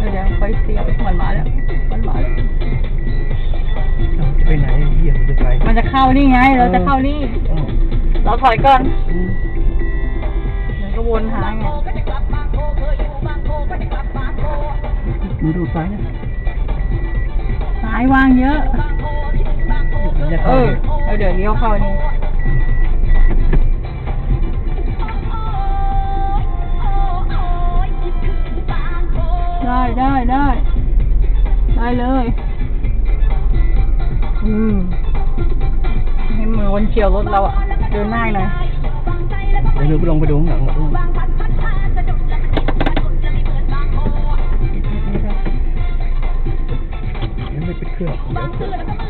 เดี๋ยวไปเสียบมันมาแล้วมันมาแล้วไปไหนเหี้ยมัจะไปมันจะเข้านี่ไง เราจะเข้านี่ เราถอยก่อนเดี๋ยวก็วนหาไงดูดูซ้ายนะซ้ายวางเยอะ เออเดี๋ยวเลี้ยวเข้านี่ เลย อืมให้มือวนเฉียวรถเราอะเดินหน้าหน่อยเดี๋ยวดูไปลองไปดูข้างหลังหน่อยยังไม่ปิดเครื่องเดี๋ยว